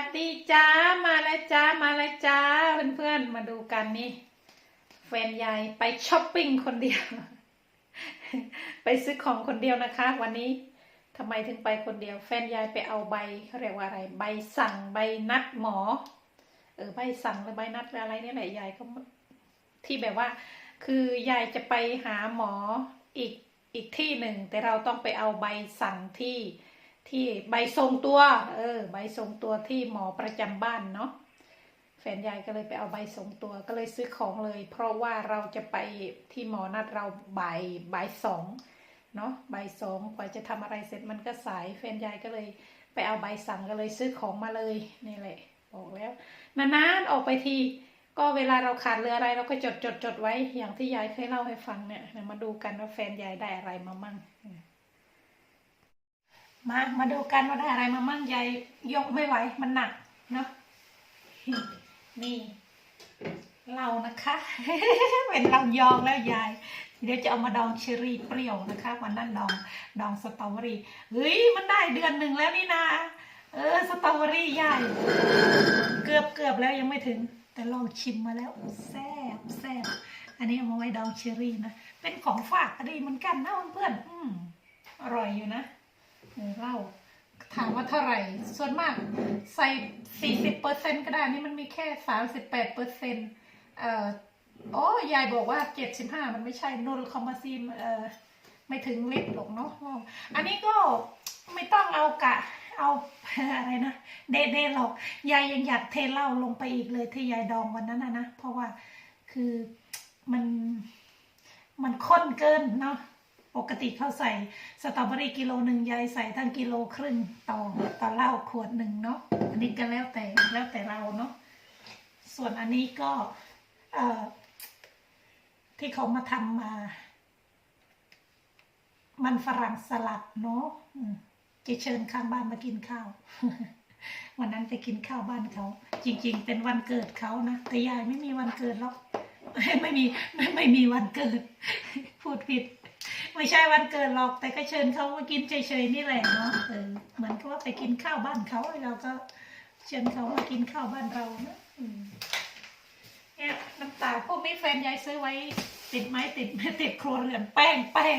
สดีจ้ามาแล้วจ้ามาแล้วจ้าเพื่อนๆมาดูกันนี่แฟนยายไปช้อปปิ้งคนเดียว ไปซื้อของคนเดียวนะคะ วันนี้ทำไมถึงไปคนเดียว แฟนยายไปเอาใบเขาเรียกว่าอะไร ใบสั่งใบนัดหมอ เออใบสั่งหรือใบนัดหรืออะไรนี่แหละยายก็ที่แบบว่า คือยายจะไปหาหมออีกอีกที่หนึ่ง แต่เราต้องไปเอาใบสั่งที่ ที่ใบทรงตัว เออ ใบทรงตัวที่หมอประจำบ้านเนาะแฟนยายก็เลยไปเอาใบทรงตัวก็เลยซื้อของเลย เพราะว่าเราจะไปที่หมอนัดเราบ่ายบ่ายสองเนาะบ่ายสองกว่าจะทำอะไรเสร็จมันก็สายแฟนยายก็เลยไปเอาใบสั่งก็เลยซื้อของมาเลยนี่แหละ บอกแล้วนานๆออกไปทีก็เวลาเราขาดเรืออะไรเราก็จดจดจดไว้อย่างที่ยายเคยเล่าให้ฟังเนี่ยมาดูกันว่าแฟนยายได้อะไรมามั่ง มา มาดูกันว่าได้อะไรมามั่งยายยกไม่ไหว มันหนักเนาะ นี่เรานะคะ เป็นเรายองแล้วยาย เดี๋ยวจะเอามาดองเชอรี่เปรี้ยวนะคะวันนั้นดองดองสตรอเบอรี่ เฮ้ย มันได้เดือนหนึ่งแล้วนี่นาเออสตรอเบอรี่ยายเกือบเกือบแล้วยังไม่ถึง แต่ลองชิมมาแล้วแซ่บแซ่บอันนี้เอามาไว้ดองเชอรี่นะ เป็นของฝากดีเหมือนกันนะเพื่อนๆอร่อยอยู่นะ เหล้าถามว่าเท่าไหร่ ส่วนมากใส่สี่สิบเปอร์เซ็นก็ได้ นี่มันมีแค่สามสิบแปดเปอร์เซ็นเอ่อโอ้ยายบอกว่าเจ็ดสิบห้ามันไม่ใช่นูลคอมมาซีมเอ่อไม่ถึงลิตรหรอกเนาะอันนี้ก็ไม่ต้องเอากะ เอาอะไรนะเดเดหรอก ยายยังอยากเทเหล้าลงไปอีกเลยที่ยายดองวันนั้นนะนะ เพราะว่าคือมันมันข้นเกินเนาะ กติเขาใส่สตรอเบอรี่กิโลหนึ่งยายใส่ทั้งกิโลครึ่งต่อต่อเหล้าขวดหนึ่งเนาะอันนี้ก็แล้วแต่แล้วแต่เราเนาะส่วนอันนี้ก็เอ่อที่เขามาทำมา มันฝรั่งสลัดเนาะจะเชิญข้างบ้านมากินข้าว วันนั้นไปกินข้าวบ้านเขา จริง ๆ เป็นวันเกิดเขานะแต่ยายไม่มีวันเกิดหรอกไม่มีไม่ไม่มีวันเกิด พูดผิด ไม่ใช่วันเกิดหรอกแต่ก็เชิญเขามากินเฉยๆนี่แหละเนาะเออเหมือนกับว่าไปกินข้าวบ้านเขาเราก็เชิญเขามากินข้าวบ้านเรานะอืมเนี่ยน้ำตาลพวกนี้แฟนยายซื้อไว้ติดไม้ติดไม้ติดครัวเรือนแป้งแป้ง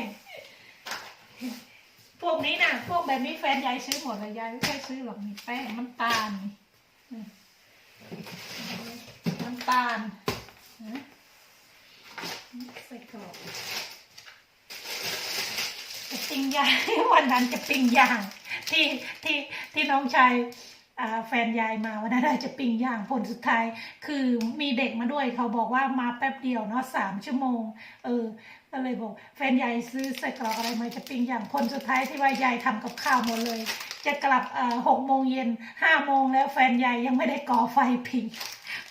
พวกนี้นะพวกแบบนี้แฟนยายซื้อหมดเลยยายไม่ค่อยซื้อหรอกมีแป้งน้ำตาลน้ำตาลนะใส่กรอบ ปิ้งย่าง วันนั้นจะปิ้งย่าง ที่ที่ที่น้องชายแฟนยายมาวันนั้นน่าจะปิ้งย่างผลสุดท้าย คือมีเด็กมาด้วยเขาบอกว่ามาแป๊บเดียวเนาะสามชั่วโมง เออ ก็เลยบอกแฟนยายซื้อใส่กรอกอะไรมาจะปิ้งอย่างผลสุดท้ายที่ว่ายายทำกับข้าวหมดเลย จะกลับหกโมงเย็นห้าโมงแล้วแฟนยายยังไม่ได้ก่อไฟผิง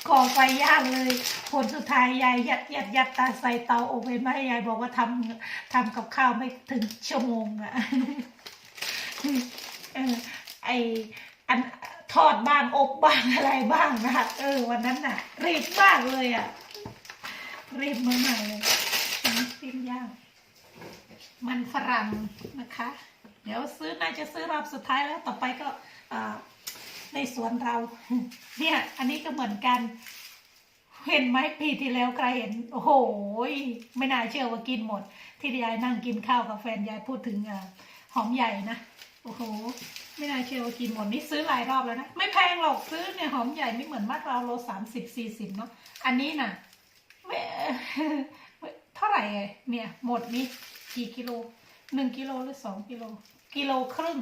ก่อไฟย่างเลยผลสุดท้ายยายยัดยัดยัดตาใส่เตาอบไว้ไม่ให้ยายบอกว่าทำทำกับข้าวไม่ถึงชั่วโมงอะไออันทอดบ้างอบบ้างอะไรบ้างนะคะเออ วันนั้นน่ะ รีบมากเลยอะรีบมากเลย ปิ้งย่าง มันฝรั่งนะคะ เดี๋ยวซื้อน่าจะซื้อรอบสุดท้ายแล้วต่อไปก็ในสวนเรา เนี่ย อันนี้ก็เหมือนกัน เห็นไหมปีที่แล้วใครเห็น โอ้โหไม่น่าเชื่อว่ากินหมด ที่ยายนั่งกินข้าวกับแฟนยายพูดถึงอหอมใหญ่นะโอ้โหไม่น่าเชื่อว่ากินหมดนี่ซื้อหลายรอบแล้วนะ ไม่แพงหรอกซื้อเนี่ยหอมใหญ่ไม่เหมือนมะพร้าโลสามสิบสี่สิบเนาะอันนี้น่ะไม่เท่าไหร่อะเนี่ยหมดนี่กี่กิโลหนึ่งกิโลหรือสองกิโล กิโลครึ่ง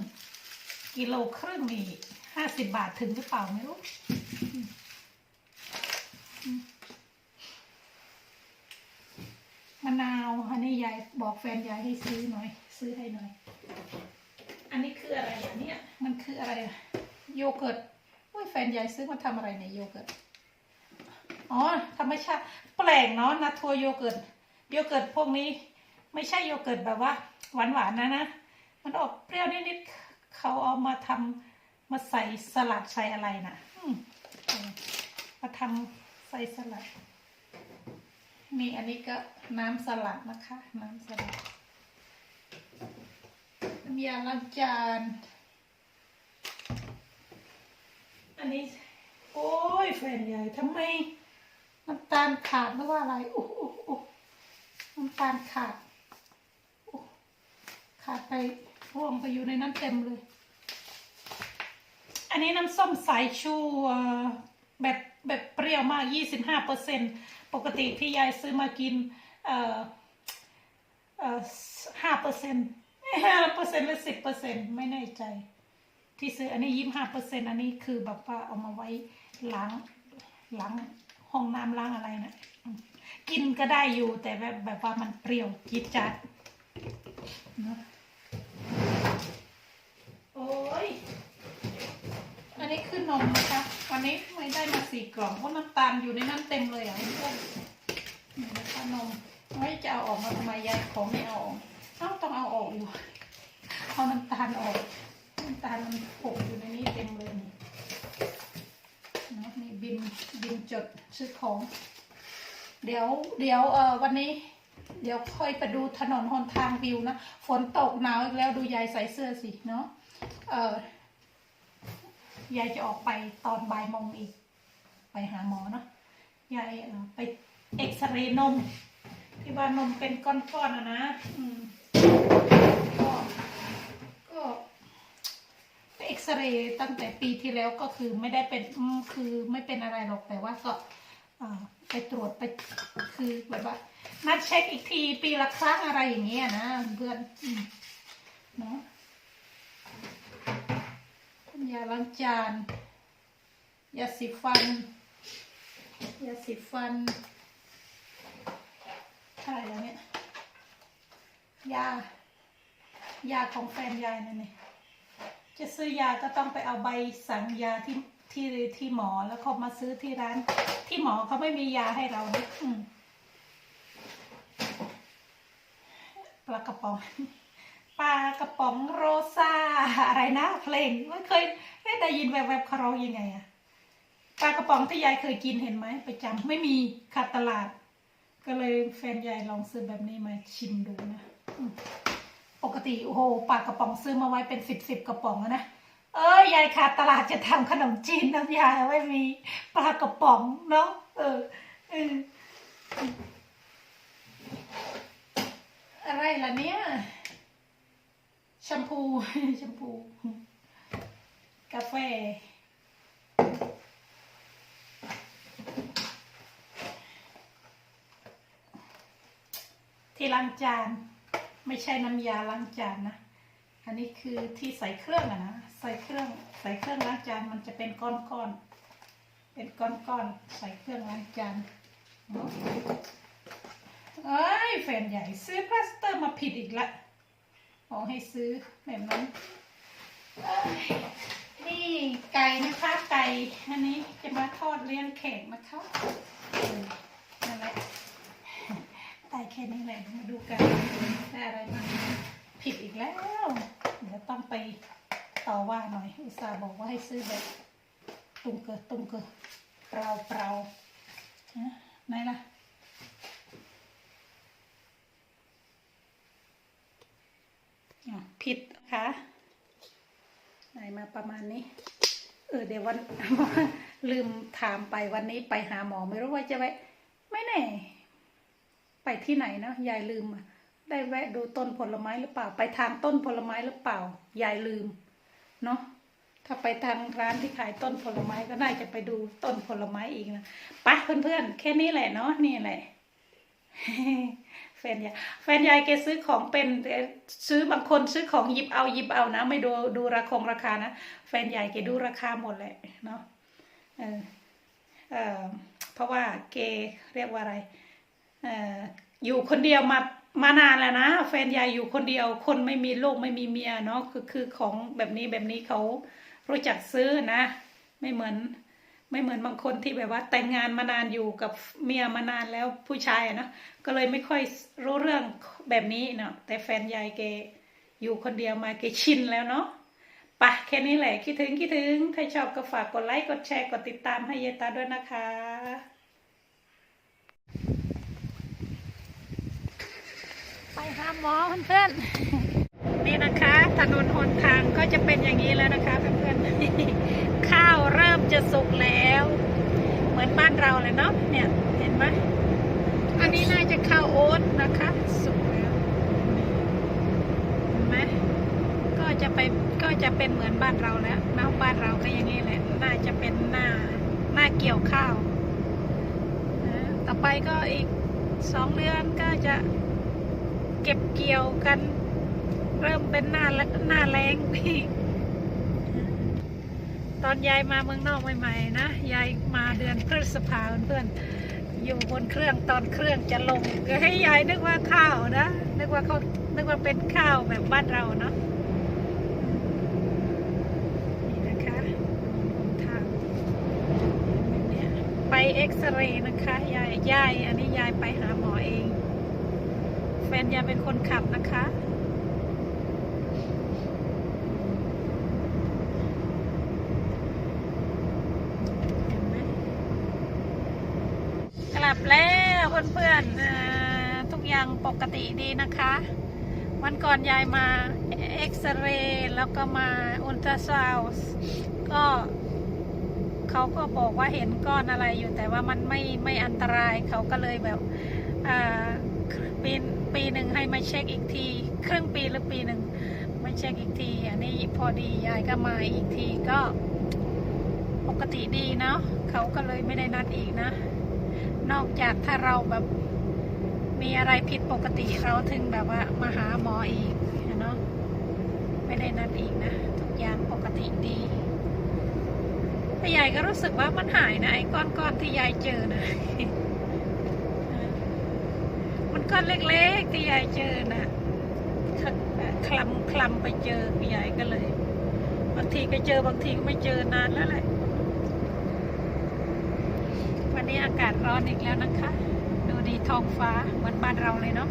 กิโลครึ่งนี่ห้าสิบบาทถึงหรือเปล่าไม่รู้มะนาวอันนี้ยายบอกแฟนยายให้ซื้อหน่อย ซื้อให้หน่อย อันนี้คืออะไรอะเนี่ยมันคืออะไรอะโยเกิร์ตโอ้ยแฟนยายซื้อมาทำอะไรเนี่ยโยเกิร์ตอ๋อธรรมชาติแปลกเนาะนาทัวโยเกิร์ต โยเกิร์ตพวกนี้ ไม่ใช่โยเกิร์ตแบบว่า หวานๆนะนะ มันออกเปรี้ยวนิดๆเขาเอามาทำมาใส่สลัดใส่อะไรนะมเออมาทำใส่สลัด มีอันนี้ก็น้ำสลัดนะคะ น้ำสลัดน้ำยาล้างจานอันนนี้ โอ้ยแฟนใหญ่ทำไมน้ำตาลขาดหรือว่าอะไรโอ้โอ้โอ้ น้ำตาลขาดขาดไปร่วงไปอยู่ในนั้นเต็มเลย อันนี้น้ำส้มสายชูแบบแบบเปรี้ยวมาก 25เปอร์เซ็นปกติที่ยายซื้อมากินเอ่อเอ่อห้าเปอร์เซ็นต์ห้าเปอร์เซ็นต์หรือสิบเปอร์เซ็นต์ไม่แน่ใจ ที่ซื้ออันนี้ยี่ห้าเปอร์เซ็นต์อันนี้คือแบบว่าเอามาไว้ล้างล้างห้องน้ำล้างอะไรนะ กินก็ได้อยู่แต่แบบแบบว่ามันเปรี้ยวจี๊ดจัดเนะโอ้ย อันนี้คือนมนะคะ วันนี้ไม่ได้มาสี่กล่องเพราะน้ำตาลอยู่ในนั้นเต็มเลยอะเพื่อนนี่นะคะนมไม่จะเอาออกมาทำไมยายของไม่เอาออกเอ้าต้องเอาออกอยู่เอาน้ำตาลออกน้ำตาลมันหกอยู่ในนี้เต็มเลยนี่เนะนี่บินบินจดซื้อของ เดี๋ยวเดี๋ยวเออวันนี้ เดี๋ยวค่อยไปดูถนนหนทางวิวนะ ฝนตกหนาวอีกแล้วดูยายใส่เสื้อสิเนาะเออยายจะออกไปตอนบ่ายโมงอีก ไปหาหมอเนาะยายออไปเอ็กซเรย์นม ที่ว่านมเป็นก้อนๆอะนะอืมก็ก็เอ็กซเรย์ตั้งแต่ปีที่แล้วก็คือไม่ได้เป็นคือไม่เป็นอะไรหรอกแต่ว่าก็อ่อ ไปตรวจไปคือแบบว่านัดเช็คอีกทีปีละครั้งอะไรอย่างเงี้ยนะเพื่อนเนาะยาล้างจานยาสีฟันยาสีฟันเท่าไร่แล้วเนี่ยยายาของแฟนยายนั่นเองจะซื้อยาก็ต้องไปเอาใบสั่งยาที่ ที่ที่หมอแล้วเขามาซื้อที่ร้าน ที่หมอเขาไม่มียาให้เรานะปลากระป๋องปลากระป๋องโรซาอะไรนะเพลงไม่เคยไม่ได้ยินแวบๆเขาร้องยังไงอะปลากระป๋องที่ยายเคยกินเห็นไหมไปจำไม่มีขาดตลาด ก็เลยแฟนยายลองซื้อแบบนี้มาชิมดูนะปกติโอ้โหปลากระป๋องซื้อมาไว้เป็นสิบสิบกระป๋องนะ เอ้ยยายขาดตลาดจะทำขนมจีนน้ำยาไม่มีปลากระป๋องเนาะเออเอออะไรล่ะเนี่ยแชมพูแชมพู กาแฟที่ล้างจาน ไม่ใช่น้ำยาล้างจานนะ อันนี้คือที่ใส่เครื่องอะนะ ส่เครื่องใส่เครื่องล้างจานมันจะเป็นก้อนๆเป็นก้อนๆใส่เครื่องล้างจานเนาะเอ้ยแฟนใหญ่ซื้อพลาสเตอร์มาผิดอีกละบอกให้ซื้อแบบนั้นเอ้ยนี่ไก่นะคะไก่อันนี้จะมาทอดเลี้ยงแขกนะคะนั่นแหละได้แค่นี้แหละมาดูกันได้อะไรมาผิดอีกแล้ว เดี๋ยวต้องไป ต่อว่าหน่อยอุตส่าห์บอกว่าให้ซื้อแบบตุ้มเกอตุ้มเกอเปล่าเปล่าฮะไหนล่ะผิดค่ะไหนมาประมาณนี้ เออเดี๋ยววันลืมถามไปวันนี้ไปหาหมอไม่รู้ว่าจะไปไม่แน่ ไปที่ไหนนะยายลืมได้แวะดูต้นผลไม้หรือเปล่า ไปทางต้นผลไม้หรือเปล่า ยายลืม เนาะถ้าไปทางร้านที่ขายต้นผลไม้ก็น่าจะไปดูต้นผลไม้อีกนะไปเพื่อนๆ แค่นี้แหละเนาะนี่แหละแฟนยายแฟนยายแกซื้อของเป็นซื้อบางคนซื้อของหยิบเอาหยิบเอานะ ไม่ดูดูราคงราคานะแฟนยายแกดูราคาหมดแหละเนาะเออเออเพราะว่าเกเรียกว่าอะไรเอออยู่คนเดียวมา มานานแล้วนะแฟนยายอยู่คนเดียว คนไม่มีลูกไม่มีเมียเนาะคือคือของแบบนี้แบบนี้เขารู้จักซื้อนะ ไม่เหมือนไม่เหมือนบางคนที่แบบว่า แต่งงานมานานอยู่กับเมียมานานแล้วผู้ชายเนาะก็เลยไม่ค่อยรู้เรื่องแบบนี้เนาะแต่แฟนยายแกอยู่คนเดียวมาแกชินแล้วเนาะปะแค่นี้แหละคิดถึงคิดถึงถ้าชอบก็ฝากกดไลค์กดแชร์กดติดตามให้เยายตาด้วยนะคะ ไป หาหมอเพื่อนๆนี่นะคะ ถนนหนทางก็จะเป็นอย่างนี้แล้วนะคะเพื่อนๆข้าวเริ่มจะสุกแล้ว เหมือนบ้านเราเลยเนาะเนี่ยเห็นไหมอันนี้น่าจะข้าวโอ๊ตนะคะ สุกแล้วเห็นไหมก็จะไปก็จะเป็นเหมือนบ้านเราแล้วเนาะบ้านเราก็อย่างนี้แหละน่าจะเป็นหน้าหน้าเกี่ยวข้าวต่อไปก็อีกสองเดือนก็จะ เก็บเกี่ยวกัน เริ่มเป็นหน้าละหน้าแรงพี่ตอนยายมาเมืองนอกใหม่ๆนะยายมาเดือนพฤษภาเพื่อนๆอยู่บนเครื่องตอนเครื่องจะลงก็ให้ยายนึกว่าข้าวนะนึกว่าเขานึกว่าเป็นข้าวแบบบ้านเราเนาะนี่นะคะทางเนี่ยไปเอ็กซเรย์นะคะยายยายอันนี้ยายไปหาหมอเอง แฟนยายเป็นคนขับนะคะกลับแล้วเพื่อนๆทุกอย่างปกติดีนะคะ วันก่อนยายมาเอ็กซเรย์แล้วก็มาอุลตราซาวด์ก็เขาก็บอกว่าเห็นก้อนอะไรอยู่แต่ว่ามันไม่ไม่อันตรายเขาก็เลยแบบอ่าปี ปีหนึ่งให้มาเช็คอีกที ครึ่งปีหรือปีหนึ่งมาเช็คอีกที อันนี้พอดียายก็มาอีกทีก็ ปกติดีเนาะเขาก็เลยไม่ได้นัดอีกนะ นอกจากถ้าเราแบบมีอะไรผิดปกติเราถึงแบบว่ามาหาหมออีกเนาะไม่ได้นัดอีกนะ ทุกอย่างปกติดีแต่ยายก็รู้สึกว่ามันหายนะไอ้ก้อนๆที่ยายเจอนะ ก้อนเล็กๆที่ยายเจอนะคลำคลำไปเจอยายก็เลย บางทีก็เจอบางทีก็ไม่เจอนานแล้วแหละวันนี้อากาศร้อนอีกแล้วนะคะ ดูดีท้องฟ้าเหมือนบ้านเราเลยเนาะ